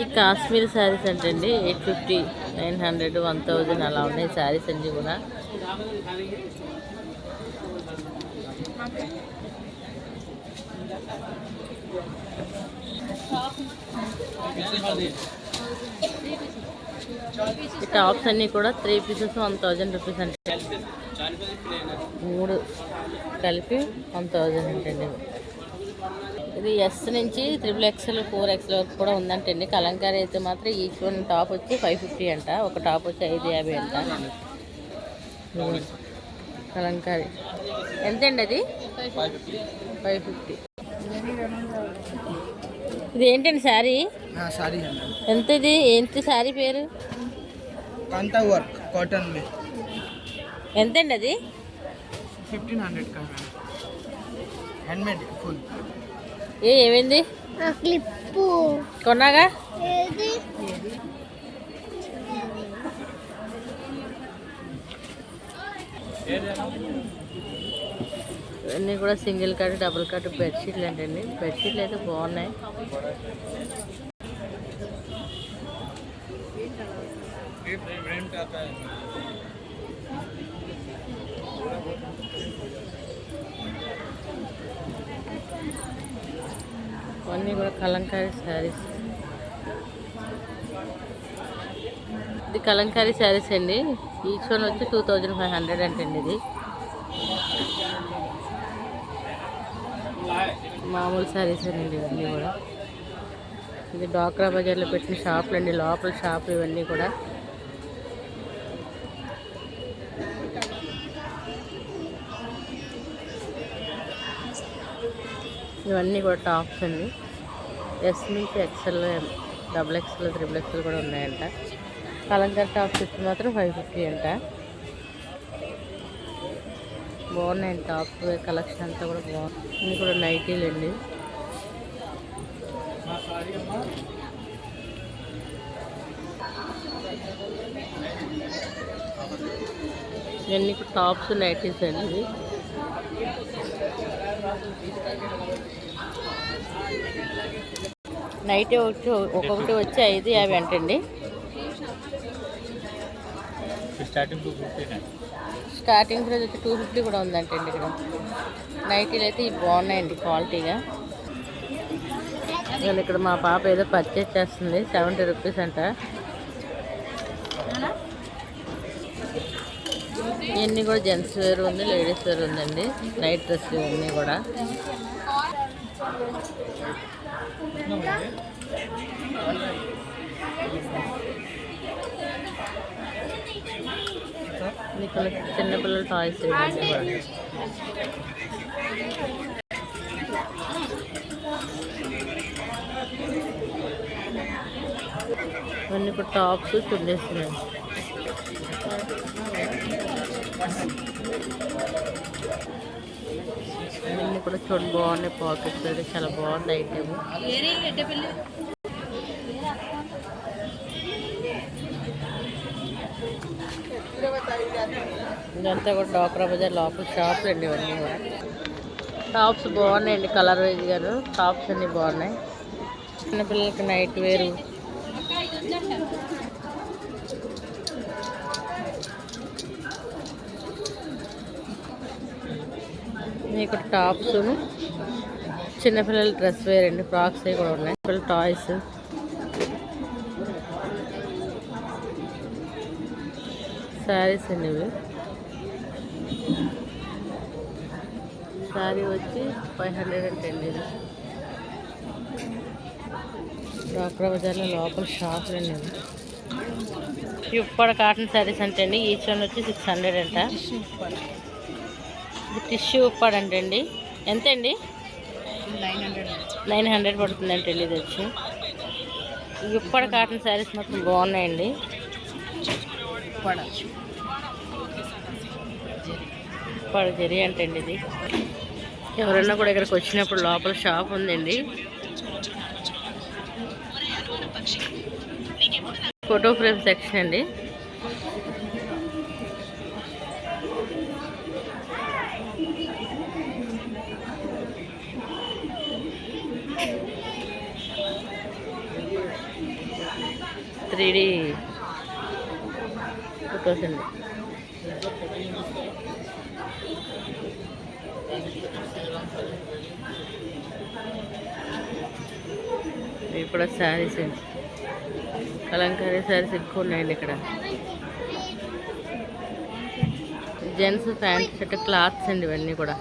ఈ కాశ్మీర్ శారీస్ అంటే అండి eight fifty nine hundred one thousand అలా ఉన్నాయి శారీస్ అన్నీ కూడా. ఈ టాప్స్ అన్నీ కూడా three pieces one thousand rupees అంటే మూడు కలిపి వన్ థౌజండ్ అంటండి. ఇది ఎస్ నుంచి త్రిబుల్ ఎక్స్ఎల్ ఫోర్ ఎక్స్ఎల్ వరకు కూడా ఉందంటండి కలంకారీ అయితే మాత్రం ఈచ్ వన్ టాప్ వచ్చి ఫైవ్ ఫిఫ్టీ అంట. ఒక టాప్ వచ్చి ఐదు యాభై అంట. కలంకారీ. ఎంతండి అది? ఫైవ్ ఫిఫ్టీ ఇది ఏంటండి శారీ? ఎంత ఇది ఏంటి శారీ పేరు? కంతా వర్క్ కాటన్ ఎంతండి అది? ఫిఫ్టీన్ హండ్రెడ్ హ్యాండ్మేడ్ ఫుల్ ఏ ఏమైంది? క్లిప్పు. కొన్నాగా? ఏది? ఇవన్నీ కూడా సింగిల్ కట్ డబుల్ కట్ బెడ్షీట్లు అంటండి బెడ్షీట్లు అయితే బాగున్నాయి. అన్నీ కూడా కలంకారీ శారీస్. ఇది కలంకారీ శారీస్ అండి. ఈచ్ వన్ వచ్చి టూ థౌజండ్ ఫైవ్ హండ్రెడ్ అంటండి ఇది. మామూలు శారీస్ అండి ఇవన్నీ కూడా. ఇది డాక్రా బజార్లో పెట్టిన షాపులు అండి. లోపల షాపులు ఇవన్నీ కూడా. ఇవన్నీ కూడా టాప్స్ అండి. ఎస్ నుంచి XL double XL triple XL కూడా ఉన్నాయంట. కలంకర్ టాప్ వచ్చి మాత్రం ఫైవ్ ఫిఫ్టీ అంట. బాగున్నాయండి టాప్స్ కలెక్షన్ అంతా కూడా బాగుంది. ఇవి కూడా నైటీలు అండి. ఇవన్నీ టాప్స్ నైటీస్ అండి. నైట్ ఒకటి ఒక్కొక్కటి వచ్చి ఐదు యాభై అంటండి. స్టార్టింగ్ రోజు వచ్చి టూ ఫిఫ్టీ కూడా ఉందంటండి ఇక్కడ. నైటీలు అయితే ఇవి బాగున్నాయండి క్వాలిటీగా. నేను ఇక్కడ మా పాప ఏదో పర్చేస్ చేస్తుంది సెవెంటీ రూపీస్ అంట. ఇవన్నీ కూడా జెంట్స్ వేర్ ఉంది లేడీస్ వేర్ ఉందండి. నైట్ డ్రెస్ ఇవన్నీ కూడా. చిన్నపిల్లల టాయ్స్ ఇవన్నీ ఇప్పుడు టాప్స్ చుండేస్తున్నాయి ఇవన్నీ కూడా చూడండి బాగున్నాయి పాకెట్స్ అయితే చాలా బాగుంది ఐటమ్. ఇదంతా కూడా డాక్రా బజార్ లోపల షాప్స్ అండి ఇవన్నీ కూడా. టాప్స్ బాగున్నాయండి కలర్ వైజ్ గాను. టాప్స్ అన్నీ బాగున్నాయి. చిన్నపిల్లలకి నైట్ వేరు మీకు టాప్స్ చిన్నపిల్లల డ్రెస్ వేర్ అండి ఫ్రాక్స్ అవి కూడా ఉన్నాయి. పిల్లల టాయ్స్. శారీస్ అండి ఇవి. శారీ వచ్చి ఫైవ్ హండ్రెడ్ అంటే అండి ఇది. డాక్రా బజార్లో లోపల షాపులు అండి ఇవి. ఈ కాటన్ శారీస్ అంటే అండి ఈచ్ వన్ వచ్చి సిక్స్ హండ్రెడ్ అంట. ఇది టిష్యూ ఉప్పాడంట అండి ఎంత అండి నైన్ హండ్రెడ్ నైన్ హండ్రెడ్ పడుతుందంటే ఇది వచ్చి. ఈ ఉప్పాడ కాటన్ శారీస్ మొత్తం బాగున్నాయండి. ఉప్పడ జరి అంటే అండి ఇది. ఎవరన్నా కూడా ఇక్కడికి వచ్చినప్పుడు లోపల షాప్ ఉందండి. ఫోటో ఫ్రేమ్ సెక్షన్ అండి. త్రీ డీ ఫొటోస్ అండి. ఇవి కూడా శారీస్ అండి. కలంకారీ శారీస్ ఎక్కువ ఉన్నాయండి ఇక్కడ. జెంట్స్ ప్యాంట్ షర్ట్ క్లాత్స్ అండి ఇవన్నీ కూడా.